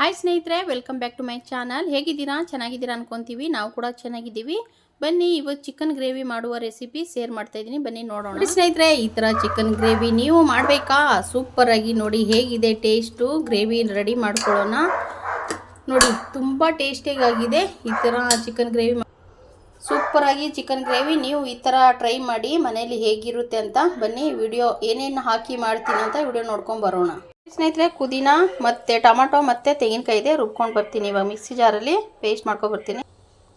Hi ಸ್ನೇಹಿತರೆ welcome back to my channel ಹೇಗಿದ್ದೀರಾ? ಚೆನ್ನಾಗಿದ್ದೀರಾ ಅನ್ಕೊಂತೀವಿ. ನಾವು ಕೂಡ ಚೆನ್ನಾಗಿದ್ದೀವಿ. ಬನ್ನಿ, ಇವತ್ತು ಚಿಕನ್ ಗ್ರೇವಿ ಮಾಡುವ ರೆಸಿಪಿ ಶೇರ್ ಮಾಡ್ತಾ ಇದ್ದೀನಿ. ಬನ್ನಿ ನೋಡೋಣ. ನೋಡಿ ಸ್ನೇಹಿತರೆ, ಈ ಥರ ಚಿಕನ್ ಗ್ರೇವಿ ನೀವು ಮಾಡಬೇಕಾ? ಸೂಪರ್ ಆಗಿ ನೋಡಿ, ಹೇಗಿದೆ ಟೇಸ್ಟು ಗ್ರೇವಿ ರೆಡಿ ಮಾಡ್ಕೊಳ್ಳೋಣ. ನೋಡಿ, ತುಂಬ ಟೇಸ್ಟಿಯಾಗಿ ಆಗಿದೆ. ಈ ಥರ ಚಿಕನ್ ಗ್ರೇವಿ ಸೂಪರಾಗಿ ಚಿಕನ್ ಗ್ರೇವಿ ನೀವು ಈ ಥರ ಟ್ರೈ ಮಾಡಿ ಮನೇಲಿ ಹೇಗಿರುತ್ತೆ ಅಂತ ಬನ್ನಿ ವಿಡಿಯೋ ಏನೇನು ಹಾಕಿ ಮಾಡ್ತೀನಿ ಅಂತ ವಿಡಿಯೋ ನೋಡ್ಕೊಂಡು ಬರೋಣ. ಸ್ನೇಹಿತರೆ, ಪುದೀನ ಮತ್ತು ಟೊಮಾಟೊ ಮತ್ತು ತೆಂಗಿನಕಾಯಿ ಇದೆ. ರುಬ್ಕೊಂಡು ಬರ್ತೀನಿ. ಇವಾಗ ಮಿಕ್ಸಿ ಜಾರಲ್ಲಿ ಪೇಸ್ಟ್ ಮಾಡ್ಕೊಂಡು ಬರ್ತೀನಿ.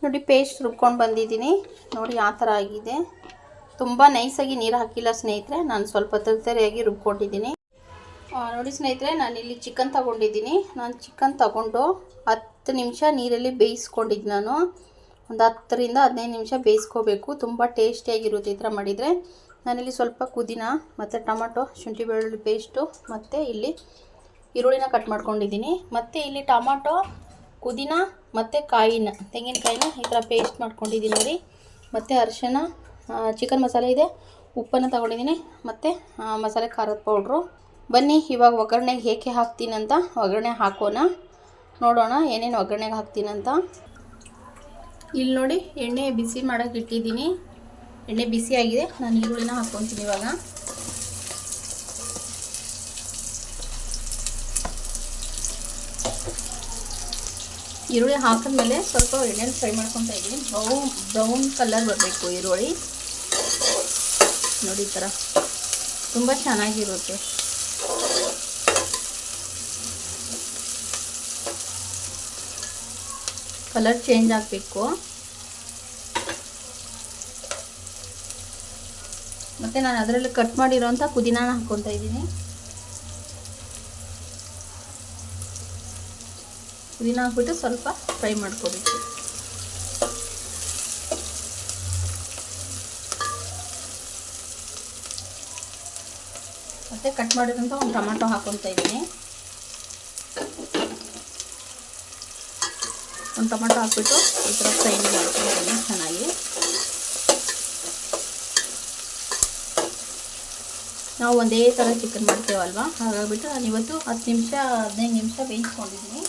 ನೋಡಿ, ಪೇಸ್ಟ್ ರುಬ್ಕೊಂಡು ಬಂದಿದ್ದೀನಿ. ನೋಡಿ, ಆ ಥರ ಆಗಿದೆ. ತುಂಬ ನೈಸಾಗಿ ನೀರು ಹಾಕಿಲ್ಲ ಸ್ನೇಹಿತರೆ. ನಾನು ಸ್ವಲ್ಪ ತರಿತರಿಯಾಗಿ ರುಬ್ಕೊಂಡಿದ್ದೀನಿ. ನೋಡಿ ಸ್ನೇಹಿತರೆ ನಾನು ಇಲ್ಲಿ ಚಿಕನ್ ತಗೊಂಡಿದ್ದೀನಿ. ನಾನು ಚಿಕನ್ ತಗೊಂಡು ಹತ್ತು ನಿಮಿಷ ನೀರಲ್ಲಿ ಬೇಯಿಸ್ಕೊಂಡಿದ್ದು ನಾನು. ಒಂದು ಹತ್ತರಿಂದ ಹದಿನೈದು ನಿಮಿಷ ಬೇಯಿಸ್ಕೋಬೇಕು. ತುಂಬ ಟೇಸ್ಟಿಯಾಗಿರುತ್ತೆ ಈ ಥರ ಮಾಡಿದರೆ. ನಾನಿಲ್ಲಿ ಸ್ವಲ್ಪ ಕುದಿನ ಮತ್ತು ಟೊಮಟೊ ಶುಂಠಿ ಬೆಳ್ಳುಳ್ಳಿ ಪೇಸ್ಟು ಮತ್ತು ಇಲ್ಲಿ ಈರುಳ್ಳಿನ ಕಟ್ ಮಾಡ್ಕೊಂಡಿದ್ದೀನಿ. ಮತ್ತು ಇಲ್ಲಿ ಟೊಮಟೊ ಕುದಿನ ಮತ್ತು ಕಾಯಿನ, ತೆಂಗಿನಕಾಯಿನ ಈ ಥರ ಪೇಸ್ಟ್ ಮಾಡ್ಕೊಂಡಿದ್ದೀನಿ ನೋಡಿ. ಮತ್ತು ಅರಿಶಿನ ಚಿಕನ್ ಮಸಾಲೆ ಇದೆ, ಉಪ್ಪನ್ನು ತಗೊಂಡಿದ್ದೀನಿ. ಮತ್ತು ಮಸಾಲೆ ಖಾರದ ಪೌಡ್ರು. ಬನ್ನಿ, ಇವಾಗ ಒಗ್ಗರಣೆಗೆ ಹೇಗೆ ಹಾಕ್ತೀನಿ ಅಂತ ಒಗ್ಗರಣೆ ಹಾಕೋಣ. ನೋಡೋಣ ಏನೇನು ಒಗ್ಗರಣೆಗೆ ಹಾಕ್ತೀನಂತ ಇಲ್ಲಿ ನೋಡಿ ಎಣ್ಣೆ ಬಿಸಿ ಮಾಡೋಕೆ ಇಟ್ಟಿದ್ದೀನಿ. ಎಣ್ಣೆ ಬಿಸಿ ಆಗಿದೆ. ನಾನು ಈರುಳ್ಳಿನ ಹಾಕ್ಕೊತೀನಿ ಇವಾಗ. ಈರುಳ್ಳಿ ಹಾಕಿದ್ಮೇಲೆ ಸ್ವಲ್ಪ ಎಣ್ಣೆನ ಫ್ರೈ ಮಾಡ್ಕೊತಾ ಇದ್ದೀನಿ. ಬ್ರೌನ್ ಬ್ರೌನ್ ಕಲರ್ ಬರಬೇಕು ಈರುಳ್ಳಿ. ನೋಡಿ ಈ ಥರ ತುಂಬ ಚೆನ್ನಾಗಿರುತ್ತೆ. ಕಲರ್ ಚೇಂಜ್ ಆಗಬೇಕು. ಮತ್ತು ನಾನು ಅದರಲ್ಲಿ ಕಟ್ ಮಾಡಿರೋಂಥ ಪುದೀನಾನ ಹಾಕ್ಕೊತಾ ಇದ್ದೀನಿ. ಪುದೀನ ಹಾಕ್ಬಿಟ್ಟು ಸ್ವಲ್ಪ ಫ್ರೈ ಮಾಡ್ಕೋಬೇಕು. ಮತ್ತು ಕಟ್ ಮಾಡಿರೋಂಥ ಒಂದು ಟೊಮೆಟೊ ಹಾಕ್ಕೊತಾ ಇದ್ದೀನಿ. ಒಂದು ಟೊಮೆಟೊ ಹಾಕ್ಬಿಟ್ಟು ಈ ಥರ ಫ್ರೈ ಮಾಡ್ಕೊತೀನಿ ಚೆನ್ನಾಗಿ. ನಾವು ಒಂದೇ ಥರ ಚಿಕನ್ ಮಾಡ್ತೇವಲ್ವ? ಹಾಗಾಗ್ಬಿಟ್ಟು ನಾನು ಇವತ್ತು ಹತ್ತು ನಿಮಿಷ, ಹದಿನೈದು ನಿಮಿಷ ಬೇಯಿಸ್ಕೊಂಡಿದ್ದೀನಿ.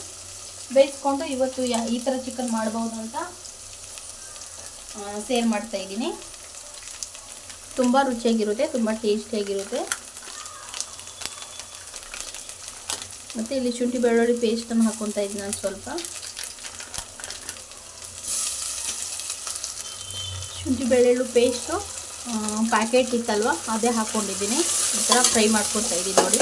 ಬೇಯಿಸ್ಕೊಂಡು ಇವತ್ತು ಯಾ, ಈ ಥರ ಚಿಕನ್ ಮಾಡ್ಬೋದು ಅಂತ ಸೇರ್ ಮಾಡ್ತಾ ಇದ್ದೀನಿ. ತುಂಬ ರುಚಿಯಾಗಿರುತ್ತೆ, ತುಂಬ ಟೇಸ್ಟಿಯಾಗಿರುತ್ತೆ ಮತ್ತು ಇಲ್ಲಿ ಶುಂಠಿ ಬೆಳ್ಳುಳ್ಳಿ ಪೇಸ್ಟನ್ನು ಹಾಕ್ಕೊತಾ ಇದ್ದೀನಿ ನಾನು ಸ್ವಲ್ಪ. ಶುಂಠಿ ಬೆಳ್ಳುಳ್ಳಿ ಪೇಸ್ಟು ಪ್ಯಾಕೆಟ್ ಇತ್ತಲ್ವ? ಅದೇ ಹಾಕ್ಕೊಂಡಿದ್ದೀನಿ ಈ ಥರ ಫ್ರೈ ಮಾಡ್ಕೊಡ್ತಾ ಇದ್ದೀನಿ ನೋಡಿ.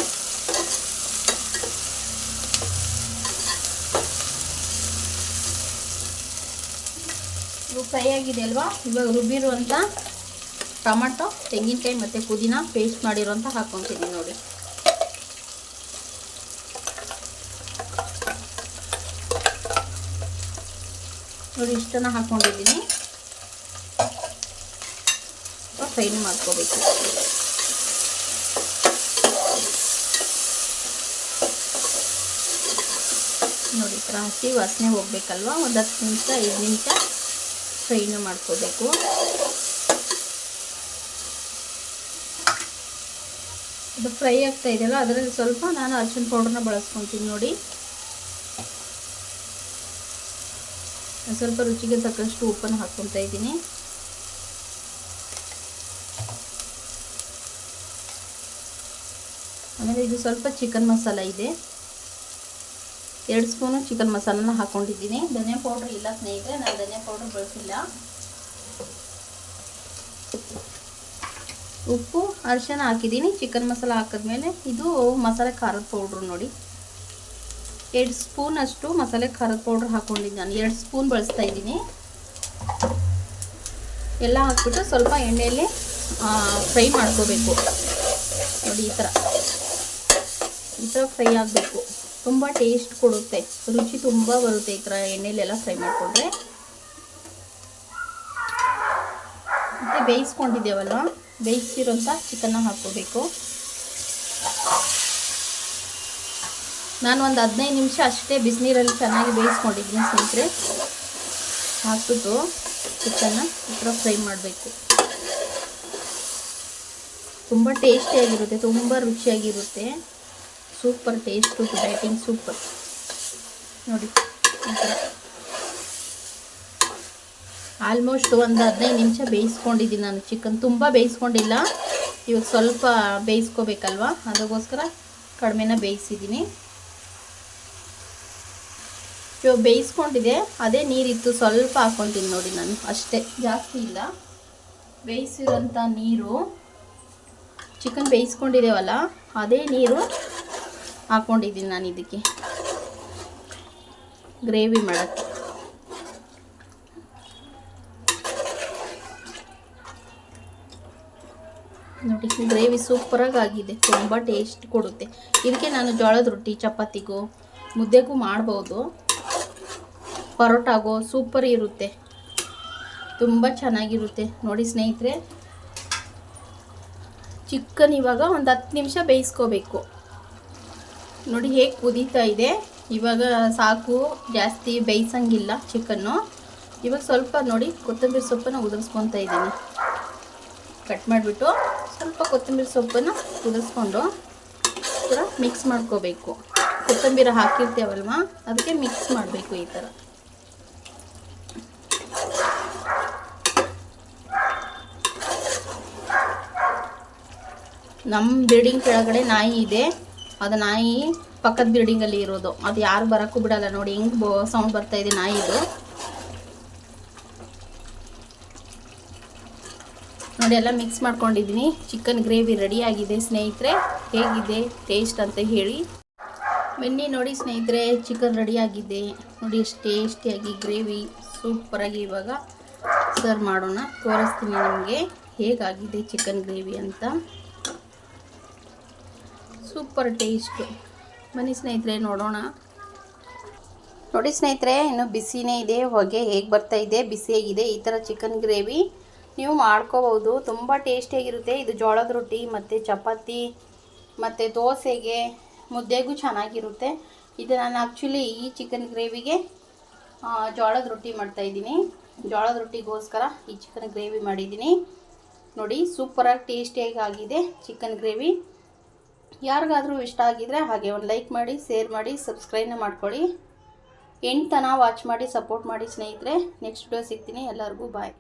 ಇದು ಫ್ರೈ ಆಗಿದೆ ಅಲ್ವಾ? ಇವಾಗ ರುಬ್ಬಿರುವಂಥ ಟೊಮೆಟೊ, ತೆಂಗಿನಕಾಯಿ ಮತ್ತು ಪುದೀನ ಪೇಸ್ಟ್ ಮಾಡಿರುವಂಥ ಹಾಕ್ಕೊತೀನಿ ನೋಡಿ. ನೋಡಿ ಇಷ್ಟನ್ನು ಹಾಕ್ಕೊಂಡಿದ್ದೀನಿ ಫ್ರೈ ಮಾಡ್ಕೋಬೇಕು. ನೋಡಿ ಈ ವಾಸನೆ ಹೋಗ್ಬೇಕಲ್ವಾ? ಒಂದು ಹತ್ತು ನಿಮಿಷ, ಐದು ನಿಮಿಷ ಫ್ರೈನು ಮಾಡ್ಕೋಬೇಕು. ಇದು ಫ್ರೈ ಆಗ್ತಾ ಇದೆಯಲ್ಲ, ಅದರಲ್ಲಿ ಸ್ವಲ್ಪ ನಾನು ಅರ್ಶಿನ ಪೌಡ್ರನ್ನ ಬಳಸ್ಕೊತೀನಿ ನೋಡಿ. ಸ್ವಲ್ಪ ರುಚಿಗೆ ತಕ್ಕಷ್ಟು ಉಪ್ಪನ್ನು ಹಾಕ್ಕೊತಾ ಇದ್ದೀನಿ. ಆಮೇಲೆ ಇದು ಸ್ವಲ್ಪ ಚಿಕನ್ ಮಸಾಲ ಇದೆ. ಎರಡು ಸ್ಪೂನು ಚಿಕನ್ ಮಸಾಲನ ಹಾಕ್ಕೊಂಡಿದ್ದೀನಿ ಧನಿಯಾ ಪೌಡ್ರ್ ಇಲ್ಲ ಸ್ನೇಹಿತರೆ, ನಾನು ಧನಿಯಾ ಪೌಡ್ರ್ ಬಳಸಿಲ್ಲ. ಉಪ್ಪು ಅರಿಶಿನ ಹಾಕಿದ್ದೀನಿ. ಚಿಕನ್ ಮಸಾಲ ಹಾಕಿದ್ಮೇಲೆ ಇದು ಮಸಾಲೆ ಖಾರದ ಪೌಡ್ರು ನೋಡಿ. ಎರಡು ಸ್ಪೂನ್ ಅಷ್ಟು ಮಸಾಲೆ ಖಾರದ ಪೌಡ್ರ್ ಹಾಕ್ಕೊಂಡಿದ್ದೆ ನಾನು. ಎರಡು ಸ್ಪೂನ್ ಬಳಸ್ತಾ ಇದ್ದೀನಿ. ಎಲ್ಲ ಹಾಕ್ಬಿಟ್ಟು ಸ್ವಲ್ಪ ಎಣ್ಣೆಯಲ್ಲಿ ಫ್ರೈ ಮಾಡ್ಕೋಬೇಕು. ನೋಡಿ ಈ ಥರ. ಈ ಥರ ಫ್ರೈ ಆಗಬೇಕು. ತುಂಬ ಟೇಸ್ಟ್ ಕೊಡುತ್ತೆ. ರುಚಿ ತುಂಬ ಬರುತ್ತೆ ಈ ಥರ ಎಣ್ಣೆಲೆಲ್ಲ ಫ್ರೈ ಮಾಡಿಕೊಂಡ್ರೆ. ಮತ್ತು ಬೇಯಿಸ್ಕೊಂಡಿದ್ದೇವಲ್ಲ ಬೇಯಿಸಿರೋಂಥ ಚಿಕನ್ನ ಹಾಕ್ಕೋಬೇಕು. ನಾನು ಒಂದು ಹದಿನೈದು ನಿಮಿಷ ಅಷ್ಟೇ ಬಿಸಿನೀರಲ್ಲಿ ಚೆನ್ನಾಗಿ ಬೇಯಿಸ್ಕೊಂಡಿದ್ದೀನಿ ಸ್ನೇಹಿತರೆ. ಹಾಕ್ಬಿಟ್ಟು ಚಿಕನ್ನ ಈ ಥರ ಫ್ರೈ ಮಾಡಬೇಕು. ತುಂಬ ಟೇಸ್ಟಿಯಾಗಿರುತ್ತೆ ತುಂಬ ರುಚಿಯಾಗಿರುತ್ತೆ. ಸೂಪರ್ ಟೇಸ್ಟು ಬ್ಯಾಟಿಂಗ್ ಸೂಪರ್ ನೋಡಿ ಆಲ್ಮೋಸ್ಟ್ ಒಂದು ಹದಿನೈದು ನಿಮಿಷ ಬೇಯಿಸ್ಕೊಂಡಿದ್ದೀನಿ ನಾನು ಚಿಕನ್ ತುಂಬ ಬೇಯಿಸ್ಕೊಂಡಿಲ್ಲ, ಇವಾಗ ಸ್ವಲ್ಪ ಬೇಯಿಸ್ಕೋಬೇಕಲ್ವ? ಅದಕ್ಕೋಸ್ಕರ ಕಡಿಮೆನ ಬೇಯಿಸಿದ್ದೀನಿ. ಇವಾಗ ಬೇಯಿಸ್ಕೊಂಡಿದೆ, ಅದೇ ನೀರಿತ್ತು, ಸ್ವಲ್ಪ ಹಾಕ್ಕೊತೀನಿ ನೋಡಿ ನಾನು, ಅಷ್ಟೇ. ಜಾಸ್ತಿ ಇಲ್ಲ. ಬೇಯಿಸಿರೋಂಥ ನೀರು ಚಿಕನ್ ಬೇಯಿಸ್ಕೊಂಡಿದ್ದೇವಲ್ಲ, ಅದೇ ನೀರು ಹಾಕ್ಕೊಂಡಿದ್ದೀನಿ ನಾನು ಇದಕ್ಕೆ. ಗ್ರೇವಿ ಮಾಡೋಕ್ಕೆ. ನೋಡಿ, ಗ್ರೇವಿ ಸೂಪರಾಗಿ ಆಗಿದೆ. ತುಂಬ ಟೇಸ್ಟ್ ಕೊಡುತ್ತೆ. ಇದಕ್ಕೆ ನಾನು ಜೋಳದ ರೊಟ್ಟಿ, ಚಪಾತಿಗೂ, ಮುದ್ದೆಗೂ ಮಾಡ್ಬೋದು. ಪರೋಟಾಗೋ ಸೂಪರ್ ಇರುತ್ತೆ. ತುಂಬ ಚೆನ್ನಾಗಿರುತ್ತೆ. ನೋಡಿ ಸ್ನೇಹಿತರೆ, ಚಿಕನ್ ಇವಾಗ ಒಂದು ಹತ್ತು ನಿಮಿಷ ಬೇಯಿಸ್ಕೋಬೇಕು. ನೋಡಿ ಹೇಗೆ ಕುದೀತಾ ಇದೆ. ಇವಾಗ ಸಾಕು, ಜಾಸ್ತಿ ಬೇಯಿಸಂಗಿಲ್ಲ ಚಿಕನ್ನು. ಇವಾಗ ಸ್ವಲ್ಪ ನೋಡಿ ಕೊತ್ತಂಬರಿ ಸೊಪ್ಪನ್ನು ಉದುರಿಸ್ಕೊತಾ ಇದ್ದೀನಿ. ಕಟ್ ಮಾಡಿಬಿಟ್ಟು ಸ್ವಲ್ಪ ಕೊತ್ತಂಬರಿ ಸೊಪ್ಪನ್ನು ಕುದಿಸ್ಕೊಂಡು ಕೂಡ ಮಿಕ್ಸ್ ಮಾಡ್ಕೋಬೇಕು. ಕೊತ್ತಂಬರಿ ಹಾಕಿರ್ತೇವಲ್ವ, ಅದಕ್ಕೆ ಮಿಕ್ಸ್ ಮಾಡಬೇಕು ಈ ಥರ. ನಮ್ಮ ಬಿಲ್ಡಿಂಗ್ ಕೆಳಗಡೆ ನಾಯಿ ಇದೆ. ಅದು ನಾಯಿ ಪಕ್ಕದ ಬಿಲ್ಡಿಂಗಲ್ಲಿ ಇರೋದು. ಅದು ಯಾರು ಬರೋಕ್ಕೂ ಬಿಡಲ್ಲ ನೋಡಿ, ಹೆಂಗೆ ಬೋ ಸೌಂಡ್ ಬರ್ತಾ ಇದೆ ನಾಯಿದು ನೋಡಿ ಎಲ್ಲ ಮಿಕ್ಸ್ ಮಾಡ್ಕೊಂಡಿದ್ದೀನಿ ಚಿಕನ್ ಗ್ರೇವಿ ರೆಡಿ ಆಗಿದೆ ಸ್ನೇಹಿತರೆ. ಹೇಗಿದೆ? ಟೇಸ್ಟ್ ಅಂತ ಹೇಳಿ. ಬನ್ನಿ ನೋಡಿ ಸ್ನೇಹಿತರೆ ಚಿಕನ್ ರೆಡಿ ಆಗಿದೆ. ನೋಡಿ ಎಷ್ಟು ಟೇಸ್ಟಿಯಾಗಿ ಗ್ರೇವಿ ಸೂಪರಾಗಿ ಇವಾಗ ಸರ್ವ್ ಮಾಡೋಣ. ತೋರಿಸ್ತೀನಿ ನಿಮಗೆ ಹೇಗಾಗಿದೆ ಚಿಕನ್ ಗ್ರೇವಿ ಅಂತ. Super taste. ಬನ್ನಿ ಸ್ನೇಹಿತರೆ, ನೋಡೋಣ. ನೋಡಿ ಸ್ನೇಹಿತರೆ, ಇನ್ನು ಬಿಸಿನೇ ಇದೆ, ಹೊಗೆ ಹೇಗೆ ಬರ್ತಾ ಇದೆ ಬಿಸಿಯಾಗಿದೆ ಈ ಥರ ಚಿಕನ್ ಗ್ರೇವಿ ನೀವು ಮಾಡ್ಕೋಬೋದು ತುಂಬ ಟೇಸ್ಟಿಯಾಗಿರುತ್ತೆ ಇದು ಜೋಳದ ರೊಟ್ಟಿ, ಮತ್ತು ಚಪಾತಿ, ಮತ್ತು ದೋಸೆಗೆ ಮುದ್ದೆಗೂ ಚೆನ್ನಾಗಿರುತ್ತೆ. ಇದು ನಾನು ಆ್ಯಕ್ಚುಲಿ ಈ ಚಿಕನ್ ಗ್ರೇವಿಗೆ ಜೋಳದ ರೊಟ್ಟಿ ಮಾಡ್ತಾಯಿದ್ದೀನಿ ಜೋಳದ ರೊಟ್ಟಿಗೋಸ್ಕರ ಈ ಚಿಕನ್ ಗ್ರೇವಿ ಮಾಡಿದ್ದೀನಿ. ನೋಡಿ, ಸೂಪರಾಗಿ ಟೇಸ್ಟಿಯಾಗಿ ಆಗಿದೆ ಚಿಕನ್ ಗ್ರೇವಿ ಯಾರಿಗಾದರೂ ಇಷ್ಟ ಆಗಿದರೆ ಹಾಗೆ ಒಂದು ಲೈಕ್ ಮಾಡಿ, ಶೇರ್ ಮಾಡಿ ಸಬ್ಸ್ಕ್ರೈಬ್ನ ಮಾಡ್ಕೊಳ್ಳಿ. ಎಂಟು ತನ ವಾಚ್ ಮಾಡಿ ಸಪೋರ್ಟ್ ಮಾಡಿ ಸ್ನೇಹಿತರೆ. ನೆಕ್ಸ್ಟ್ ವಿಡಿಯೋ ಸಿಗ್ತೀನಿ. ಎಲ್ಲರಿಗೂ ಬಾಯ್